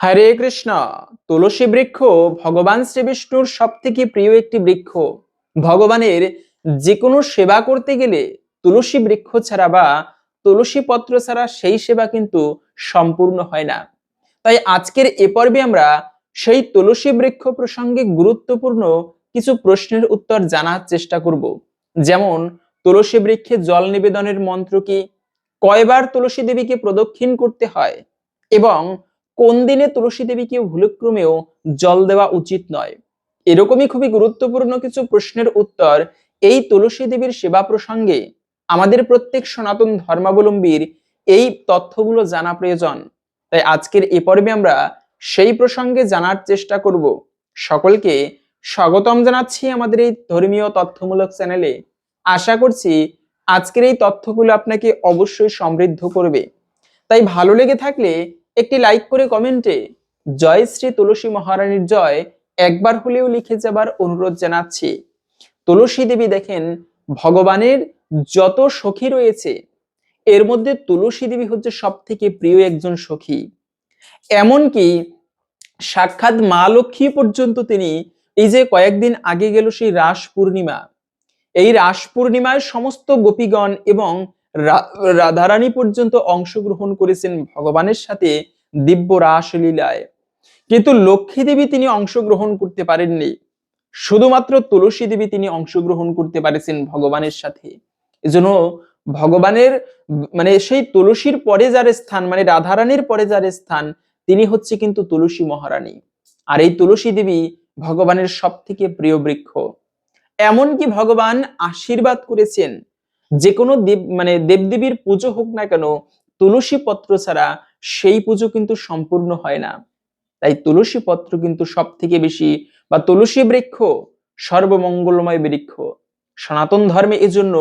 হরে কৃষ্ণ, তুলসী বৃক্ষ, ভগবান শ্রী বিষ্ণুর সব থেকে প্রিয় একটি বৃক্ষ। ভগবানের যে কোনো সেবা করতে গেলে তুলসী বৃক্ষ ছাড়া বা তুলসী পত্র ছাড়া সেই সেবা কিন্তু সম্পূর্ণ হয় না। তাই আজকের এ পর্বে আমরা সেই তুলসী বৃক্ষ প্রসঙ্গে গুরুত্বপূর্ণ কিছু প্রশ্নের উত্তর জানার চেষ্টা করব। যেমন, তুলসী বৃক্ষে জল নিবেদনের মন্ত্র কি? কয়বার তুলসী দেবীকে প্রদক্ষিণ করতে হয়? এবং কোন দিনে তুলসী দেবীকে ভুলক্রমেও জল দেওয়া উচিত নয়? এরকমই খুবই গুরুত্বপূর্ণ কিছু প্রশ্নের উত্তর এই তুলসী দেবীর সেবা প্রসঙ্গে আমাদের প্রত্যেক সনাতন ধর্মাবলম্বীর এই তথ্যগুলো জানা প্রয়োজন। তাই আজকের এ পর্বে আমরা সেই প্রসঙ্গে জানার চেষ্টা করব। সকলকে স্বাগতম জানাচ্ছি আমাদের এই ধর্মীয় তথ্যমূলক চ্যানেলে। আশা করছি আজকের এই তথ্যগুলো আপনাকে অবশ্যই সমৃদ্ধ করবে। তাই ভালো লেগে থাকলে একটি লাইক করে কমেন্টে জয় শ্রী তুলসী মহারানীর জয় একবার হলেও লিখে যাবার অনুরোধ জানাচ্ছি। তুলসী দেবী দেখেন, ভগবানের যত সখী রয়েছে, এর মধ্যে তুলসী দেবী হচ্ছে সব থেকে প্রিয় একজন সখী। এমনকি সাক্ষাৎ মা লক্ষ্মী পর্যন্ত তিনি এই যে কয়েকদিন আগে গেল সেই রাস পূর্ণিমা, এই রাস পূর্ণিমায় সমস্ত গোপীগণ এবং রাধারানী পর্যন্ত অংশগ্রহণ করেছেন ভগবানের সাথে। দিব্য রাসলীলায় কিন্তু লক্ষ্মী দেবী তিনি অংশগ্রহণ করতে পারেননি। শুধুমাত্র তুলসী দেবী তিনি অংশগ্রহণ করতে পারেছেন ভগবানের সাথে। এজন্য ভগবানের মানে সেই তুলসীর পরে যার স্থান মানে রাধারানীর পরে যার স্থান, তিনি হচ্ছে কিন্তু তুলসী মহারানী। আর এই তুলসী দেবী ভগবানের সব থেকে প্রিয় বৃক্ষ। এমনকি ভগবান আশীর্বাদ করেছেন, যে কোনো দেব মানে দেবদেবীর পুজো হোক না কেন, তুলসী পত্র ছাড়া সেই পুজো কিন্তু সম্পূর্ণ হয় না। তাই তুলসী পত্র কিন্তু সব থেকে বেশি বা তুলসী বৃক্ষ সর্বমঙ্গলময় বৃক্ষ। সনাতন ধর্মে এজন্য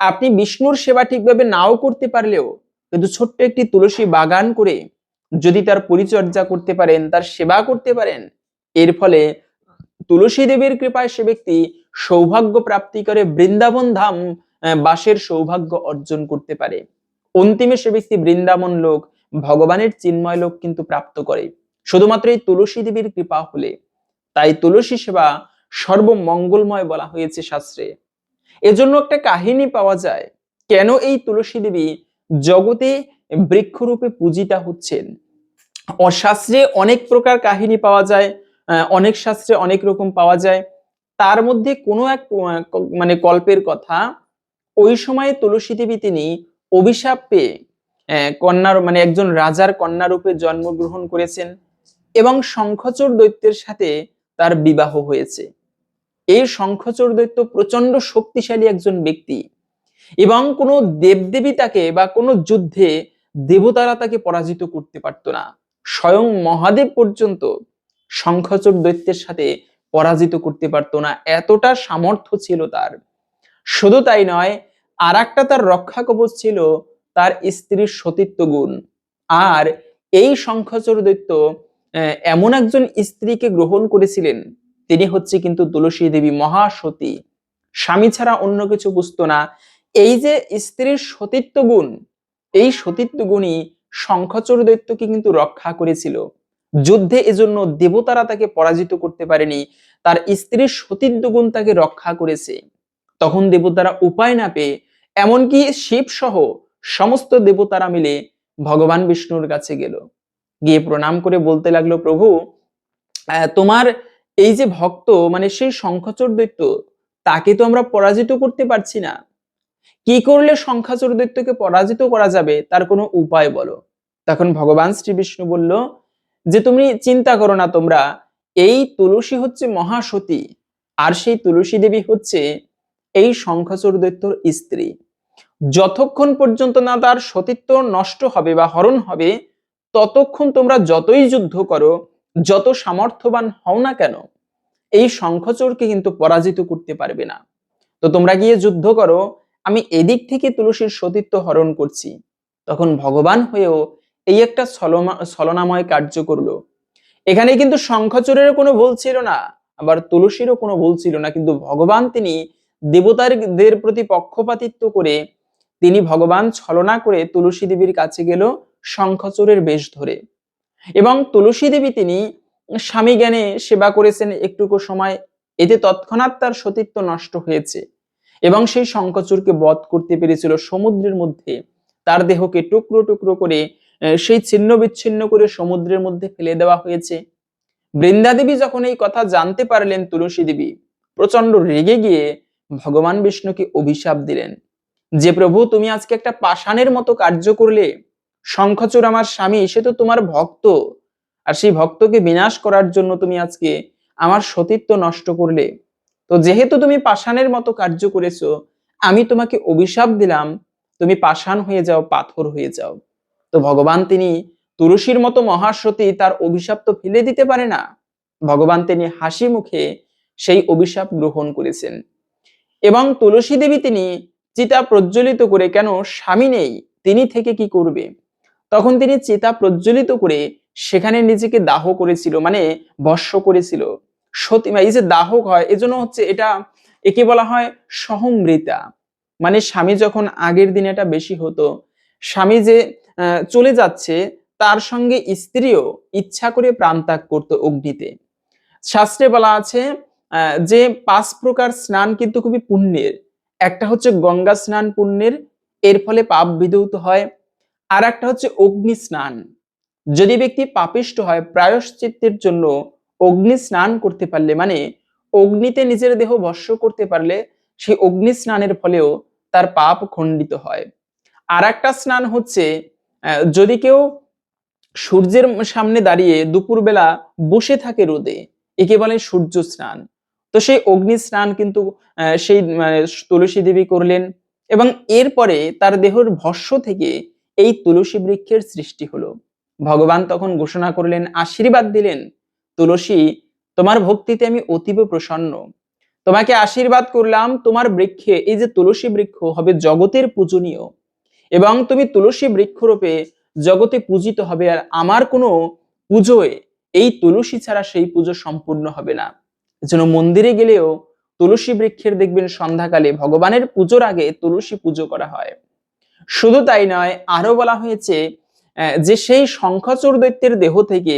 আপনি বিষ্ণুর সেবা ঠিকভাবে নাও করতে পারলেও কিন্তু ছোট্ট একটি তুলসী বাগান করে যদি তার পরিচর্যা করতে পারেন, তার সেবা করতে পারেন, এর ফলে তুলসী দেবীর কৃপায় সে ব্যক্তি সৌভাগ্য প্রাপ্তি করে বৃন্দাবন ধাম বাসের সৌভাগ্য অর্জন করতে পারে। অন্তিমে সে ব্যক্তি বৃন্দাবন লোক ভগবানের চিন্ময় লোক কিন্তু প্রাপ্ত করে। শুধুমাত্র এই তুলসী দেবীর কৃপা হলে। তাই তুলসী সেবা সর্বমঙ্গলময় বলা হয়েছে শাস্ত্রে। এজন্য একটা কাহিনী পাওয়া যায়, কেন এই তুলসী দেবী জগতে বৃক্ষরূপে পূজিতা হচ্ছেন? অশাস্ত্রে অনেক প্রকার কাহিনী পাওয়া যায় অনেক শাস্ত্রে অনেক রকম পাওয়া যায়। তার মধ্যে কোনো এক মানে কল্পের কথা, ওই সময়ে তুলসী দেবী তিনি অভিশাপ পেয়ে কন্যার মানে একজন রাজার কন্যা রূপে জন্মগ্রহণ করেছেন এবং শঙ্খচূর দৈত্যের সাথে তার বিবাহ হয়েছে। এই শঙ্খচূর দৈত্য প্রচণ্ড শক্তিশালী একজন ব্যক্তি এবং কোনো দেবদেবী তাকে বা কোনো যুদ্ধে দেবতারা তাকে পরাজিত করতে পারত না। স্বয়ং মহাদেব পর্যন্ত শঙ্খচূর দৈত্যের সাথে পরাজিত করতে পারত না, এতটা সামর্থ্য ছিল তার। শুধু তাই নয় আর একটা তার রক্ষা কবচ ছিল তার স্ত্রীর সতীত্ব গুণ। আর এই শঙ্খচর দৈত্য এমন একজন স্ত্রীকে গ্রহণ করেছিলেন, তিনি হচ্ছে কিন্তু তুলসী দেবী মহাসতী। স্বামী ছাড়া অন্য কিছু বুঝত না। এই যে স্ত্রীর সতীত্ব গুণ, এই সতীত্ব গুণই শঙ্খচর দৈত্যকে কিন্তু রক্ষা করেছিল। যুদ্ধে এজন্য দেবতারা তাকে পরাজিত করতে পারেনি, তার স্ত্রীর সতীত্ব গুণ তাকে রক্ষা করেছে। তখন দেবতারা উপায় না পেয়ে, এমনকি শিব সহ সমস্ত দেবতারা মিলে ভগবান বিষ্ণুর কাছে গেল। গিয়ে প্রণাম করে বলতে লাগল, প্রভু তোমার এই যে ভক্ত মানে সেই শঙ্খচর দৈত্য, তাকে তো আমরা পরাজিত করতে পারছি না। কি করলে সংখ্যাচর দৈত্যকে পরাজিত করা যাবে, তার কোনো উপায় বলো? তখন ভগবান শ্রী বিষ্ণু বলল, যে তুমি চিন্তা করো না তোমরা, এই তুলসী হচ্ছে মহাসতী, আর সেই তুলসী দেবী হচ্ছে এই শঙ্খচর দৈত্যর স্ত্রী। যতক্ষণ পর্যন্ত না তার সতীত্ব নষ্ট হবে বা হরণ হবে, ততক্ষণ তোমরা যতই যুদ্ধ করো, যত সামর্থ্যবান হও না কেন, এই শঙ্খচোরকে কিন্তু পরাজিত করতে পারবে না। তো তোমরা গিয়ে যুদ্ধ করো, আমি এদিক থেকে তুলসীর সতীত্ব হরণ করছি। তখন ভগবান হয়েও এই একটা ছলনাময় কার্য করল। এখানে কিন্তু শঙ্খচোরের কোনো ভুল ছিল না, আবার তুলসীরও কোনো ভুল ছিল না, কিন্তু ভগবান তিনি দেবতারদের প্রতি পক্ষপাতিত্ব করে তিনি ভগবান ছলনা করে তুলসী দেবীর কাছে গেল শঙ্খচূড়ের বেশ ধরে। এবং তুলসী দেবী তিনি স্বামী জ্ঞানে সেবা করেছেন একটুকু সময়, এতে তৎক্ষণাৎ তার সতীত্ব নষ্ট হয়েছে এবং সেই শঙ্কচূড়কে বধ করতে পেরেছিল সমুদ্রের মধ্যে। তার দেহকে টুকরো টুকরো করে সেই ছিন্ন বিচ্ছিন্ন করে সমুদ্রের মধ্যে ফেলে দেওয়া হয়েছে। বৃন্দা দেবী যখন এই কথা জানতে পারলেন তুলসী দেবী প্রচণ্ড রেগে গিয়ে ভগবান বিষ্ণুকে অভিশাপ দিলেন। যে প্রভু, তুমি আজকে একটা পাষাণের মতো কার্য করলে, শঙ্খচূড় আমার স্বামী, সে তো তোমার ভক্ত। আর সেই ভক্তকে বিনাশ করার জন্য তুমি আজকে আমার সতীত্ব নষ্ট করলে। তো যেহেতু তুমি পাষাণের মতো কার্য করেছ, আমি তোমাকে অভিশাপ দিলাম, তুমি পাষাণ হয়ে যাও, পাথর হয়ে যাও। তো ভগবান তিনি তুলসীর মতো মহাসতী, তার অভিশাপ তো ফেলে দিতে পারে না। ভগবান তিনি হাসি মুখে সেই অভিশাপ গ্রহণ করেছেন। এবং তুলসী দেবী তিনি চিতা প্রজ্বলিত করে, কেন? স্বামী নেই, তিনি থেকে কি করবে? তখন তিনি চিতা প্রজ্বলিত করে সেখানে নিজেকে দাহ করেছিল মানে ভস্য করেছিল। সতী, এই যে দাহক হয়, এজন্য হচ্ছে এটা একে বলা হয় সহমৃতা। মানে স্বামী যখন আগের দিন এটা বেশি হতো, স্বামী যে চলে যাচ্ছে, তার সঙ্গে স্ত্রীও ইচ্ছা করে প্রাণ ত্যাগ করতো অগ্নিতে। শাস্ত্রে বলা আছে যে পাঁচ প্রকার স্নান কিন্তু খুবই পুণ্যের। একটা হচ্ছে গঙ্গা স্নান পুণ্যের, এর ফলে পাপ বিধৌত হয়। আর একটা হচ্ছে অগ্নি স্নান। যদি ব্যক্তি পাপিষ্ট হয়, প্রায়শ্চিত্তের জন্য অগ্নি স্নান করতে পারলে মানে অগ্নিতে নিজের দেহ ভস্য করতে পারলে, সেই অগ্নি স্নানের ফলেও তার পাপ খণ্ডিত হয়। আর একটা স্নান হচ্ছে যদি কেউ সূর্যের সামনে দাঁড়িয়ে দুপুরবেলা বসে থাকে রোদে, একে বলে সূর্য স্নান। তো সেই অগ্নি স্নান কিন্তু সেই মানে, তুলসী দেবী করলেন এবং এরপরে তার দেহর ভস্য থেকে এই তুলসী বৃক্ষের সৃষ্টি হলো। ভগবান তখন ঘোষণা করলেন আশীর্বাদ দিলেন তুলসী তোমার ভক্তিতে আমি অতীব প্রসন্ন। তোমাকে আশীর্বাদ করলাম তোমার বৃক্ষে এই যে তুলসী বৃক্ষ হবে জগতের পূজনীয় এবং তুমি তুলসী বৃক্ষরূপে জগতে পূজিত হবে আর আমার কোনো পুজোয় এই তুলসী ছাড়া সেই পুজো সম্পূর্ণ হবে না। এজন্য মন্দিরে গেলেও তুলসী বৃক্ষের দেখবেন সন্ধ্যাকালে ভগবানের পুজোর আগে তুলসী পুজো করা হয়। শুধু তাই নয়, আরও বলা হয়েছে যে সেই শঙ্খচূড় দৈত্যের দেহ থেকে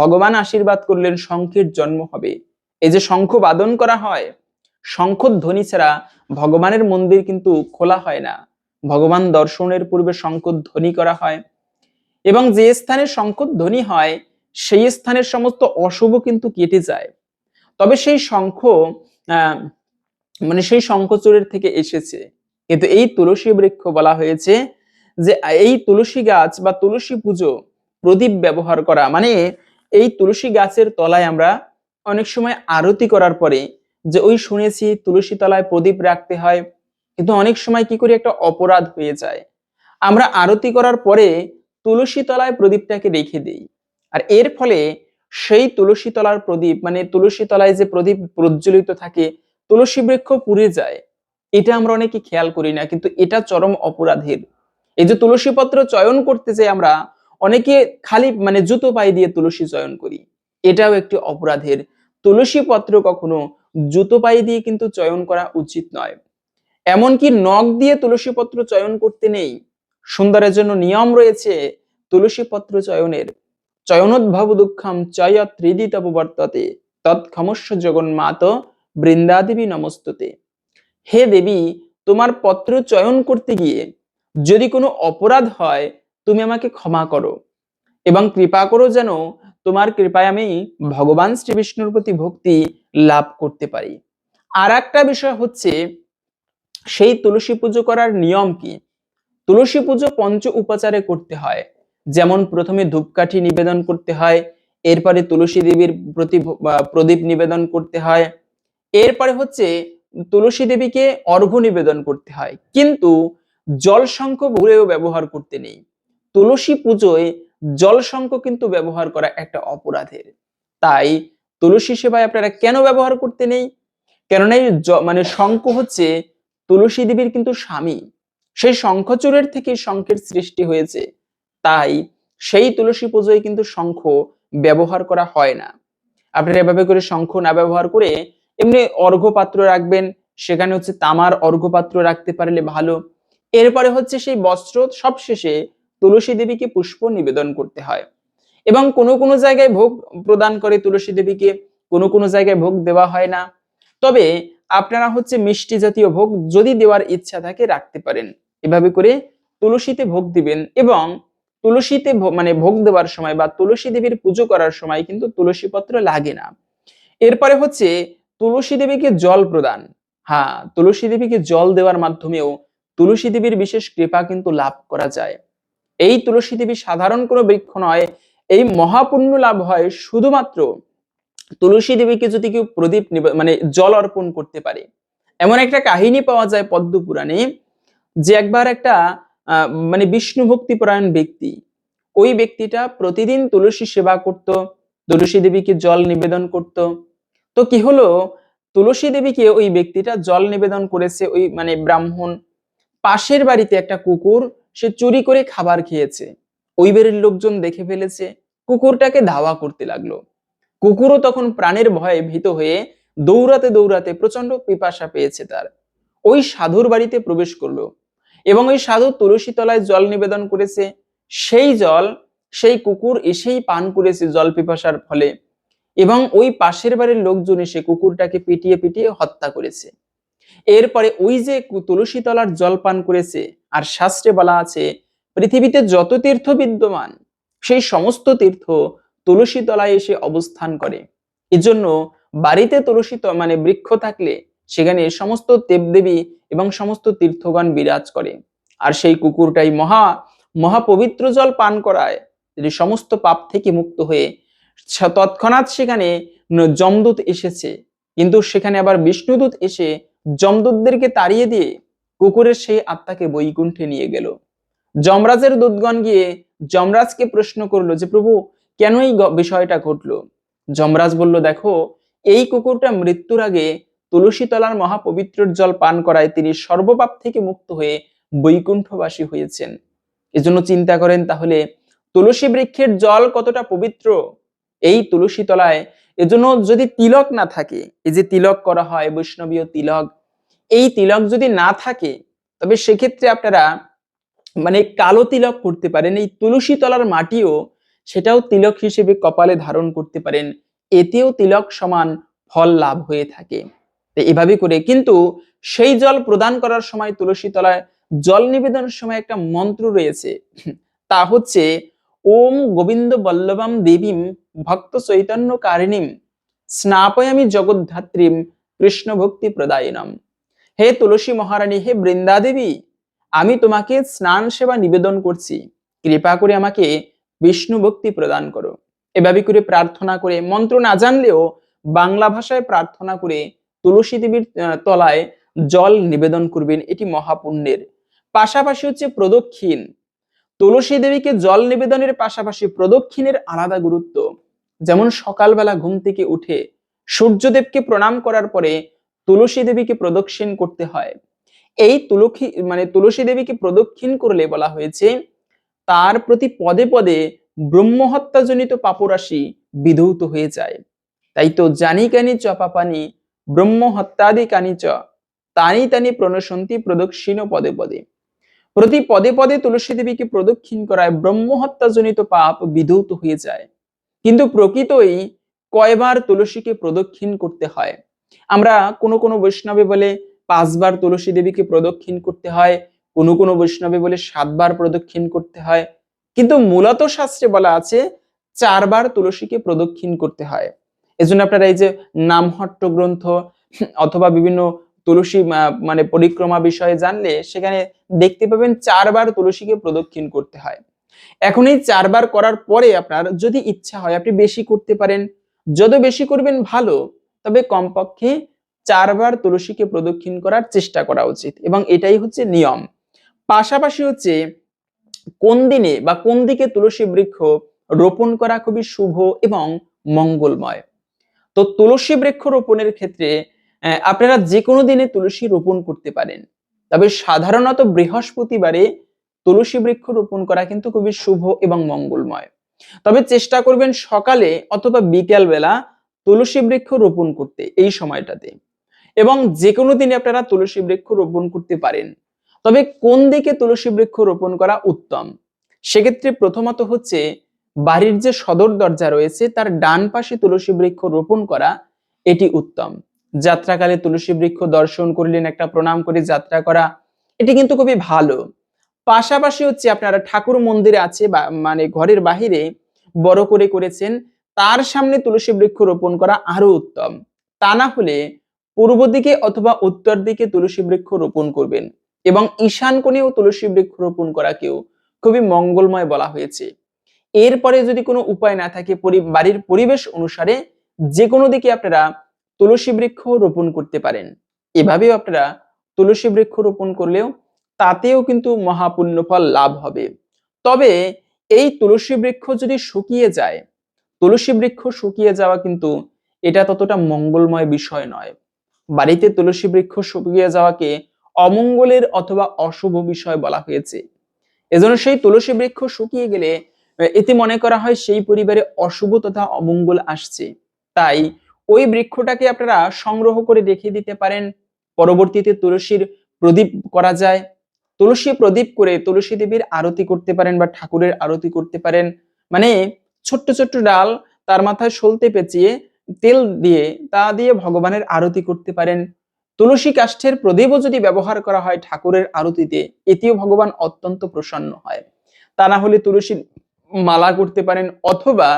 ভগবান আশীর্বাদ করলেন শঙ্খের জন্ম হবে। এই যে শঙ্খ বাদন করা হয় শঙ্খধ্বনি ছাড়া ভগবানের মন্দির কিন্তু খোলা হয় না। ভগবান দর্শনের পূর্বে শঙ্খধ্বনি করা হয় এবং যে স্থানে শঙ্খধ্বনি হয়, সেই স্থানের সমস্ত অশুভ কিন্তু কেটে যায়। তবে সেই শঙ্খ মানে সেই শঙ্খচূড়ের থেকে এসেছে। কিন্তু এই তুলসী বৃক্ষ বলা হয়েছে যে, এই তুলসী গাছ বা তুলসী পুজো প্রদীপ ব্যবহার করা মানে এই তুলসী গাছের তলায় আমরা অনেক সময় আরতি করার পরে যে, ওই শুনেছি তুলসী তলায় প্রদীপ রাখতে হয়। কিন্তু অনেক সময় কি করি, একটা অপরাধ হয়ে যায়। আমরা আরতি করার পরে তুলসী তলায় প্রদীপটাকে রেখে দেই। আর এর ফলে সেই তুলসী তলার প্রদীপ মানে তুলসী তলায় যে প্রদীপ প্রজ্বলিত থাকে, তুলসী বৃক্ষ পুড়ে যায়, এটা আমরা অনেকে খেয়াল করি না, কিন্তু এটা চরম অপরাধের। এই যে তুলসী পত্র চয়ন করতে চাই আমরা অনেকে খালি মানে জুতো পায়ে দিয়ে তুলসী চয়ন করি, এটাও একটি অপরাধের। তুলসী পত্র কখনো জুতো পায়ে দিয়ে কিন্তু চয়ন করা উচিত নয়। এমনকি নখ দিয়ে তুলসী পত্র চয়ন করতে নেই। সুন্দরের জন্য নিয়ম রয়েছে তুলসী পত্র চয়নের। চয়নোদ্ভব দুঃখম চয় ত্রিদি তব বর্ততে, তৎক্ষমস্য জগন্মাত বৃন্দাদেবী নমস্তুতে। হে দেবী, তোমার পত্র চয়ন করতে গিয়ে যদি কোনো অপরাধ হয়, তুমি আমাকে ক্ষমা করো এবং কৃপা করো যেন তোমার কৃপায় আমি ভগবান শ্রী বিষ্ণুর প্রতি ভক্তি লাভ করতে পারি। আর একটা বিষয় হচ্ছে, সেই তুলসী পুজো করার নিয়ম কি? তুলসী পুজো পঞ্চ উপাচারে করতে হয়। যেমন প্রথমে ধূপকাঠি নিবেদন করতে হয়, এরপরে তুলসী দেবীর প্রতি প্রদীপ নিবেদন করতে হয়, এরপরে হচ্ছে তুলসী দেবীকে অর্ঘ্য নিবেদন করতে হয়। কিন্তু জলশঙ্খ ভুলেও ব্যবহার করতে নেই। তুলসী পুজোয় জলশঙ্খ কিন্তু ব্যবহার করা একটা অপরাধের। তাই তুলসী সেবায় আপনারা কেন ব্যবহার করতে নেই? কেননা এই মানে শঙ্খ হচ্ছে তুলসী দেবীর কিন্তু স্বামী। সেই শঙ্খচূড়ের থেকে শঙ্খের সৃষ্টি হয়েছে। তাই সেই তুলসী পুজোয় কিন্তু শঙ্খ ব্যবহার করা হয় না। আপনারা এভাবে করে শঙ্খ না ব্যবহার করে এমনি অর্ঘ্য পাত্র রাখবেন, সেখানে হচ্ছে তামার অর্ঘ্য পাত্র রাখতে পারলে ভালো। এরপরে হচ্ছে সেই বস্ত্র সবশেষে তুলসী দেবীকে পুষ্প নিবেদন করতে হয়। এবং কোনো কোনো জায়গায় ভোগ প্রদান করে তুলসী দেবীকে, কোনো কোনো জায়গায় ভোগ দেওয়া হয় না। তবে আপনারা হচ্ছে মিষ্টি জাতীয় ভোগ যদি দেওয়ার ইচ্ছা থাকে রাখতে পারেন। এভাবে করে তুলসীতে ভোগ দিবেন এবং তুলসীতে মানে ভোগ দেওয়ার সময় বা তুলসী দেবীর পুজো করার সময় কিন্তু তুলসী পত্র লাগে না। এরপরে হচ্ছে তুলসী দেবীকে জল প্রদান। হ্যাঁ তুলসী দেবীকে জল দেওয়ার মাধ্যমেও তুলসী দেবীর বিশেষ কৃপা কিন্তু লাভ করা যায়। এই তুলসী দেবী সাধারণ কোনো বৃক্ষ নয়, এই মহাপুণ্য লাভ হয় শুধুমাত্র তুলসী দেবীকে যদি কেউ প্রদীপ মানে জল অর্পণ করতে পারে। এমন একটা কাহিনী পাওয়া যায় পদ্ম পুরাণে যে একবার একটা মানে বিষ্ণু ভক্তি পরায়ণ ব্যক্তি, ওই ব্যক্তিটা প্রতিদিন তুলসী সেবা করত, তুলসী দেবীকে জল নিবেদন করত। তো কি হলো? তুলসী দেবীকে ওই ব্যক্তিটা জল নিবেদন করেছে ওই মানে ব্রাহ্মণ। পাশের বাড়িতে একটা কুকুর, সে চুরি করে খাবার খেয়েছে। ওই বাড়ির লোকজন দেখে ফেলেছে, কুকুরটাকে ধাওয়া করতে লাগল। কুকুরও তখন প্রাণের ভয়ে ভীত হয়ে দৌড়াতে দৌড়াতে প্রচণ্ড পিপাসা পেয়েছে তার। ওই সাধুর বাড়িতে প্রবেশ করল। এবং ওই সাধু তুলসী তলায় জল নিবেদন করেছে, সেই জল সেই কুকুর এসেই পান করেছে জল পিপাসার ফলে। এবং ওই পাশের বাড়ির লোকজন এসে কুকুরটাকে পিটিয়ে পিটিয়ে হত্যা করেছে। এরপরে ওই যে কু- তুলসী তলার জল পান করেছে, আর শাস্ত্রে বলা আছে, পৃথিবীতে যত তীর্থ বিদ্যমান, সেই সমস্ত তীর্থ তুলসী তলায় এসে অবস্থান করে। এজন্য বাড়িতে তুলসী মানে বৃক্ষ থাকলে সেখানে সমস্ত দেবদেবী এবং সমস্ত তীর্থগণ বিরাজ করে। আর সেই কুকুরটাই মহা, মহাপবিত্র জল পান করায় যদি সমস্ত পাপ থেকে মুক্ত হয়ে তৎক্ষণাৎ সেখানে যমদূত এসেছে। কিন্তু সেখানে আবার বিষ্ণুদূত এসে যমদূতদেরকে তাড়িয়ে দিয়ে কুকুরের সেই আত্মাকে বৈকুণ্ঠে নিয়ে গেল। যমরাজের দূতগণ গিয়ে যমরাজকে প্রশ্ন করল যে, প্রভু, কেন এই বিষয়টা ঘটলো? যমরাজ বলল, দেখো, এই কুকুরটা মৃত্যুর আগে তুলসী তলার মহাপবিত্র জল পান করায় তিনি সর্বপাপ থেকে মুক্ত হয়ে বৈকুণ্ঠবাসী হয়েছেন। এজন্য চিন্তা করেন, তাহলে তুলসী বৃক্ষের জল কতটা পবিত্র? এই তুলসী তলায় এজন্য যদি তিলক না থাকে, এই যে তিলক করা হয়, বৈষ্ণবীয় তিলক, এই তিলক যদি না থাকে, তবে সেক্ষেত্রে আপনারা মানে কালো তিলক করতে পারেন, এই তুলসী তলার মাটিও সেটাও তিলক হিসেবে কপালে ধারণ করতে পারেন। এতেও তিলক সমান ফল লাভ হয়ে থাকে। তো এভাবে করে। কিন্তু সেই জল প্রদান করার সময় তুলসী তলায় জল নিবেদনের সময় একটা মন্ত্র রয়েছে। তা হচ্ছে, ওম গোবিন্দ বল্লভম দেবীম ভক্ত চৈতন্য কারিণীম স্নাপয়ামি জগদ্ধাত্রীম কৃষ্ণ ভক্তি প্রদায়নম। হে তুলসী মহারানী, হে বৃন্দা দেবী আমি তোমাকে স্নান সেবা নিবেদন করছি। কৃপা করে আমাকে বিষ্ণু ভক্তি প্রদান করো। এভাবে করে প্রার্থনা করে। মন্ত্র না জানলেও বাংলা ভাষায় প্রার্থনা করে তুলসী দেবীর তলায় জল নিবেদন করবেন, এটি মহাপুণ্যের। পাশাপাশি হচ্ছে প্রদক্ষিণ। তুলসী দেবীকে জল নিবেদনের পাশাপাশি প্রদক্ষিণের আলাদা গুরুত্ব। যেমন সকালবেলা ঘুম থেকে উঠে সূর্যদেবকে প্রণাম করার পরে তুলসী দেবীকে প্রদক্ষিণ করতে হয়। এই তুলসী মানে তুলসী দেবীকে প্রদক্ষিণ করলে বলা হয়েছে, তার প্রতি পদে পদে ব্রহ্মহত্যাজনিত পাপরাশি বিধৌত হয়ে যায়। তাই তো জানি কানি চ পাপানি ব্রহ্ম হত্যাদি কানি চ তানি তানি প্রণশন্তি প্রদক্ষিণ পদে পদে। প্রতি পদে পদে তুলসী দেবীকে প্রদক্ষিণ করায় ব্রহ্ম হত্যাজনিত পাপ বিধৌত হয়ে যায়। কিন্তু প্রকৃতই কয়বার তুলসীকে প্রদক্ষিণ করতে হয়? আমরা কোনো কোনো বৈষ্ণবে বলে পাঁচবার তুলসী দেবীকে প্রদক্ষিণ করতে হয়, কোনো কোনো বৈষ্ণবে বলে সাতবার প্রদক্ষিণ করতে হয়। কিন্তু মূলত শাস্ত্রে বলা আছে, চারবার তুলসীকে প্রদক্ষিণ করতে হয়। এজন্য আপনারা এই যে নামহট্ট গ্রন্থ অথবা বিভিন্ন তুলসী মানে পরিক্রমা বিষয়ে জানলে সেখানে দেখতে পাবেন চারবার তুলসীকে প্রদক্ষিণ করতে হয়। এখন এই চারবার করার পরে আপনার যদি ইচ্ছা হয় আপনি বেশি করতে পারেন। যত বেশি করবেন ভালো, তবে কমপক্ষে চারবার তুলসীকে প্রদক্ষিণ করার চেষ্টা করা উচিত এবং এটাই হচ্ছে নিয়ম। পাশাপাশি হচ্ছে কোন দিনে বা কোন দিকে তুলসী বৃক্ষ রোপণ করা খুবই শুভ এবং মঙ্গলময়। তো তুলসী বৃক্ষ রোপণের ক্ষেত্রে আপনারা যে কোনো দিনে তুলসী রোপণ করতে পারেন। তবে সাধারণত বৃহস্পতিবারে তুলসী বৃক্ষ রোপণ করা কিন্তু খুবই শুভ এবং মঙ্গলময়। তবে চেষ্টা করবেন সকালে অথবা বিকেল বেলা তুলসী বৃক্ষ রোপণ করতে এই সময়টাতে। এবং যে কোনো দিনে আপনারা তুলসী বৃক্ষ রোপণ করতে পারেন। তবে কোন দিকে তুলসী বৃক্ষ রোপণ করা উত্তম? সেক্ষেত্রে প্রথমত হচ্ছে বাড়ির যে সদর দরজা রয়েছে, তার ডান পাশে তুলসী বৃক্ষ রোপণ করা এটি উত্তম। যাত্রাকালে তুলসী বৃক্ষ দর্শন করলেন, একটা প্রণাম করে যাত্রা করা, এটি কিন্তু খুবই ভালো। পাশাপাশি হচ্ছে আপনারা ঠাকুর মন্দিরে আছে বা মানে ঘরের বাহিরে বড় করে করেছেন, তার সামনে তুলসী বৃক্ষ রোপণ করা আরও উত্তম। তা না হলে পূর্ব দিকে অথবা উত্তর দিকে তুলসী বৃক্ষ রোপণ করবেন এবং ঈশান কোণেও তুলসী বৃক্ষ রোপণ করাকেও খুবই মঙ্গলময় বলা হয়েছে। এরপরে যদি কোনো উপায় না থাকে বাড়ির পরিবেশ অনুসারে যে কোনো দিকে আপনারা তুলসী বৃক্ষ রোপণ করতে পারেন। এভাবেও আপনারা তুলসী বৃক্ষ রোপণ করলেও তাতেও কিন্তু মহাপুণ্য ফল লাভ হবে। তবে এই তুলসী বৃক্ষ যদি শুকিয়ে যায়, তুলসী বৃক্ষ শুকিয়ে যাওয়া কিন্তু এটা ততটা মঙ্গলময় বিষয় নয়। বাড়িতে তুলসী বৃক্ষ শুকিয়ে যাওয়াকে অমঙ্গলের অথবা অশুভ বিষয় বলা হয়েছে। এজন্য সেই তুলসী বৃক্ষ শুকিয়ে গেলে এতে মনে করা হয় সেই পরিবারে অশুভ তথা অমঙ্গল আসছে। তাই ওই বৃক্ষটাকে আপনারা সংগ্রহ করে রেখে দিতে পারেন। পরবর্তীতে তুলসীর প্রদীপ করা যায়। তুলসী প্রদীপ করে তুলসী দেবীর আরতি করতে পারেন বা ঠাকুরের আরতি করতে পারেন। মানে ছোট্ট ছোট্ট ডাল তার মাথায় সলতে পেঁচিয়ে তেল দিয়ে তা দিয়ে ভগবানের আরতি করতে পারেন। তুলসী কাষ্ঠের প্রদীপও যদি ব্যবহার করা হয় ঠাকুরের আরতিতে, এতেও ভগবান অত্যন্ত প্রসন্ন হয়। তা না হলে তুলসীর মালা করতে পারেন অথবা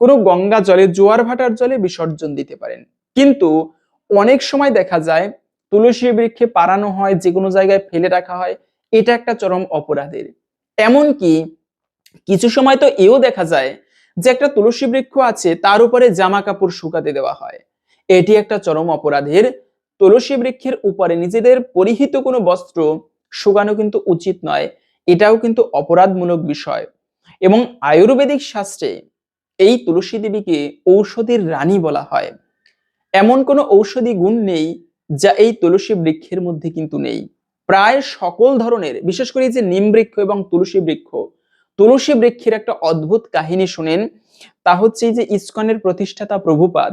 কোনো গঙ্গা জলে, জোয়ার ভাটার জলে বিসর্জন দিতে পারেন। কিন্তু অনেক সময় দেখা যায় তুলসী বৃক্ষে পারানো হয়, যে কোনো জায়গায় ফেলে রাখা হয়, এটা একটা চরম অপরাধের। এমনকি কিছু সময় তো এও দেখা যায় যে একটা তুলসী বৃক্ষ আছে, তার উপরে জামা কাপড় শুকাতে দেওয়া হয়। এটি একটা চরম অপরাধের। তুলসী বৃক্ষের উপরে নিজেদের পরিহিত কোনো বস্ত্র শুকানো কিন্তু উচিত নয়। এটাও কিন্তু অপরাধমূলক বিষয়। এবং আয়ুর্বেদিক শাস্ত্রে এই তুলসী দেবীকে ঔষধের রানী বলা হয়। এমন কোনো ঔষধি গুণ নেই যা এই তুলসী বৃক্ষের মধ্যে কিন্তু নেই। প্রায় সকল ধরনের, বিশেষ করে যে নিম বৃক্ষ এবং তুলসী বৃক্ষ, তুলসী বৃক্ষের একটা অদ্ভুত কাহিনী শুনেন। তা হচ্ছে যে ইস্কনের প্রতিষ্ঠাতা প্রভুপাদ,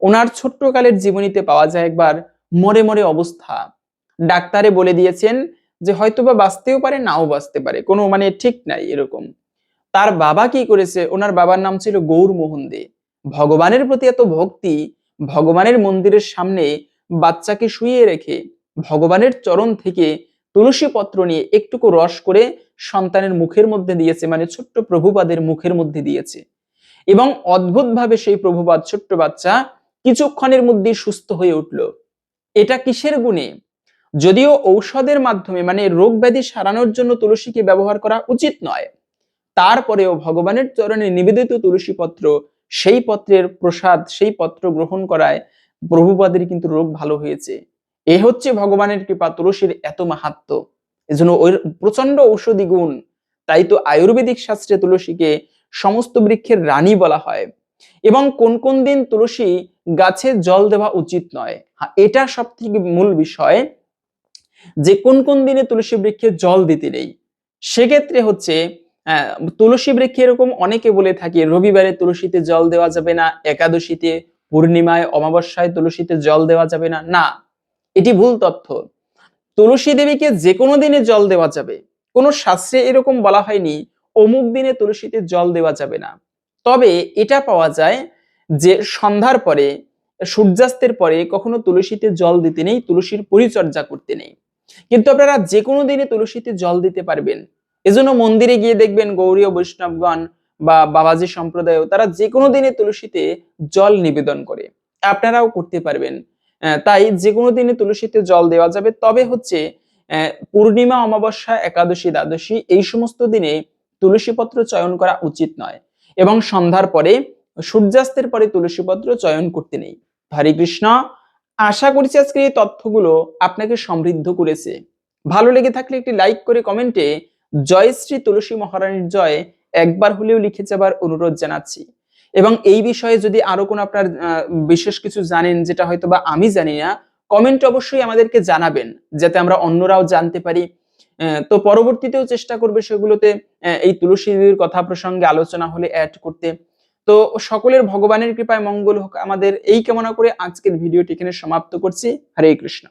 ওনার ছোট্টকালের জীবনীতে পাওয়া যায় একবার মরে মরে অবস্থা। ডাক্তারে বলে দিয়েছেন যে হয়তোবা বাঁচতেও পারে, নাও বাঁচতে পারে, কোনো মানে ঠিক নাই এরকম। তার বাবা কি করেছে? ওনার বাবার নাম ছিল গৌর মোহন দে। ভগবানের প্রতি এত ভক্তি, ভগবানের মন্দিরের সামনে বাচ্চাকে শুইয়ে রেখে ভগবানের চরণ থেকে তুলসী পত্র নিয়ে একটুকু রস করে সন্তানের মুখের মধ্যে দিয়েছে মানে ছোট্ট প্রভুপাদের মুখের মধ্যে দিয়েছে। এবং অদ্ভুতভাবে সেই প্রভুপাদ, ছোট্ট বাচ্চা কিছুক্ষণের মধ্যেই সুস্থ হয়ে উঠল। এটা কিসের গুণে? যদিও ঔষধের মাধ্যমে মানে রোগ ব্যাধি সারানোর জন্য তুলসীকে ব্যবহার করা উচিত নয়। তারপরেও ভগবানের চরণে নিবেদিত তুলসী পত্র সেই পত্রের প্রসাদ সেই পত্র গ্রহণ করায় প্রভুপাদের কিন্তু রোগ ভালো হয়েছে। এ হচ্ছে ভগবানের কৃপা তুলসীর এত মাহাত্ম এজন্য ওই প্রচণ্ড ঔষধি গুণ তাই তো আয়ুর্বেদিক শাস্ত্রে তুলসীকে সমস্ত বৃক্ষের রানী বলা হয়। এবং কোন কোন দিন তুলসী গাছে জল দেওয়া উচিত নয়। হ্যাঁ, এটা সব থেকে মূল বিষয় যে কোন কোন দিনে তুলসী বৃক্ষে জল দিতে নেই। সেক্ষেত্রে হচ্ছে তুলসী বৃক্ষে এরকম? অনেকে বলে থাকে, রবিবারে তুলসীতে জল দেওয়া যাবে না, একাদশীতে পূর্ণিমায়, অমাবস্যায় তুলসীতে জল দেওয়া যাবে না। না, এটি ভুল তথ্য। তুলসী দেবীকে যে কোনো দিনে জল দেওয়া যাবে। কোনো শাস্ত্রে এরকম বলা হয়নি, অমুক দিনে তুলসীতে জল দেওয়া যাবে না। তবে এটা পাওয়া যায় যে সন্ধ্যার পরে, সূর্যাস্তের পরে কখনো তুলসীতে জল দিতে নেই, তুলসীর পরিচর্যা করতে নেই। কিন্তু আপনারা যে কোনো দিনে তুলসীতে জল দিতে পারবেন। এজন্য মন্দিরে গিয়ে দেখবেন গৌরীয় বৈষ্ণবগণ বা বাবাজি সম্প্রদায় তারা যে কোনো দিনে তুলসীতে জল নিবেদন করে। আপনারাও করতে পারবেন। তাই যে কোনো দিনে তুলসীতে জল দেওয়া যাবে। তবে হচ্ছে পূর্ণিমা, অমাবস্যা, একাদশী, দ্বাদশী এই সমস্ত দিনে তুলসী পত্র চয়ন করা উচিত নয় এবং সন্ধ্যার পরে, সূর্যাস্তের পরে তুলসী পত্র চয়ন করতে নেই। হরে কৃষ্ণ, আশা করছি আজকের এই তথ্যগুলো আপনাকে সমৃদ্ধ করেছে। ভালো লেগে থাকলে একটি লাইক করে কমেন্টে জয় শ্রী তুলসী মহারানীর জয় একবার হলেও লিখে যাবার অনুরোধ জানাচ্ছি। এবং এই বিষয়ে যদি আরও কোনো আপনার বিশেষ কিছু জানেন যেটা হয়তো বা আমি জানি না কমেন্ট অবশ্যই আমাদেরকে জানাবেন, যাতে আমরা অন্যরাও জানতে পারি। তো পরবর্তীতেও চেষ্টা করবে সেগুলোতে এই তুলসী দেবীর কথা প্রসঙ্গে আলোচনা হলে অ্যাড করতে। তো সকলের ভগবানের কৃপায় মঙ্গল হোক। আমাদের এই কামনা করে আজকের ভিডিওটি এখানে সমাপ্ত করছি। হরে কৃষ্ণ।